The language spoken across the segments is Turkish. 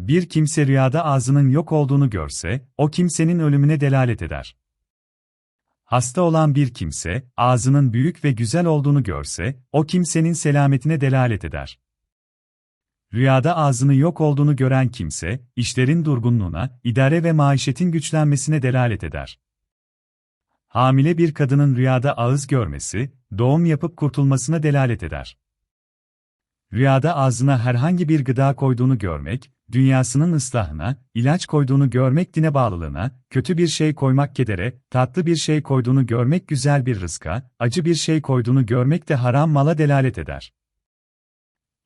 Bir kimse rüyada ağzının yok olduğunu görse, o kimsenin ölümüne delalet eder. Hasta olan bir kimse, ağzının büyük ve güzel olduğunu görse, o kimsenin selametine delalet eder. Rüyada ağzını yok olduğunu gören kimse, işlerin durgunluğuna, idare ve maişetin güçlenmesine delalet eder. Hamile bir kadının rüyada ağız görmesi, doğum yapıp kurtulmasına delalet eder. Rüyada ağzına herhangi bir gıda koyduğunu görmek, dünyasının ıslahına, ilaç koyduğunu görmek dine bağlılığına, kötü bir şey koymak kedere, tatlı bir şey koyduğunu görmek güzel bir rızka, acı bir şey koyduğunu görmek de haram mala delalet eder.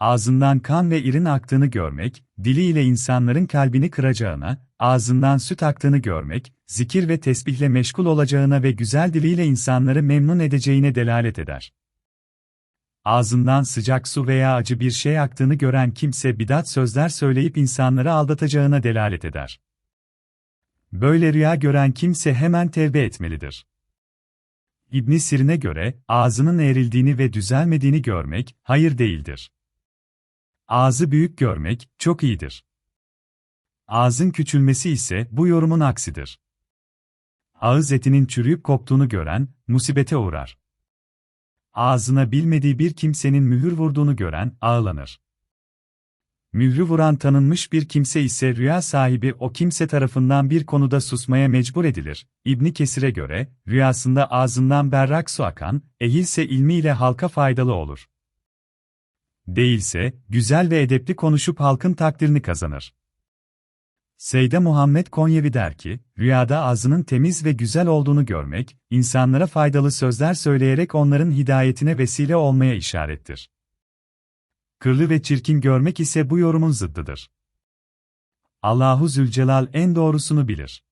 Ağzından kan ve irin aktığını görmek, diliyle insanların kalbini kıracağına, ağzından süt aktığını görmek, zikir ve tesbihle meşgul olacağına ve güzel diliyle insanları memnun edeceğine delalet eder. Ağzından sıcak su veya acı bir şey aktığını gören kimse bidat sözler söyleyip insanları aldatacağına delalet eder. Böyle rüya gören kimse hemen tevbe etmelidir. İbn Sirin'e göre, ağzının eğrildiğini ve düzelmediğini görmek, hayır değildir. Ağzı büyük görmek, çok iyidir. Ağzın küçülmesi ise bu yorumun aksidir. Ağız etinin çürüyüp koptuğunu gören, musibete uğrar. Ağzına bilmediği bir kimsenin mühür vurduğunu gören, ağlanır. Mührü vuran tanınmış bir kimse ise rüya sahibi o kimse tarafından bir konuda susmaya mecbur edilir. İbni Kesir'e göre, rüyasında ağzından berrak su akan, ehilse ilmiyle halka faydalı olur. Değilse, güzel ve edepli konuşup halkın takdirini kazanır. Seyde Muhammed Konyevi der ki, rüyada ağzının temiz ve güzel olduğunu görmek, insanlara faydalı sözler söyleyerek onların hidayetine vesile olmaya işarettir. Kırlı ve çirkin görmek ise bu yorumun zıddıdır. Allahu Zülcelal en doğrusunu bilir.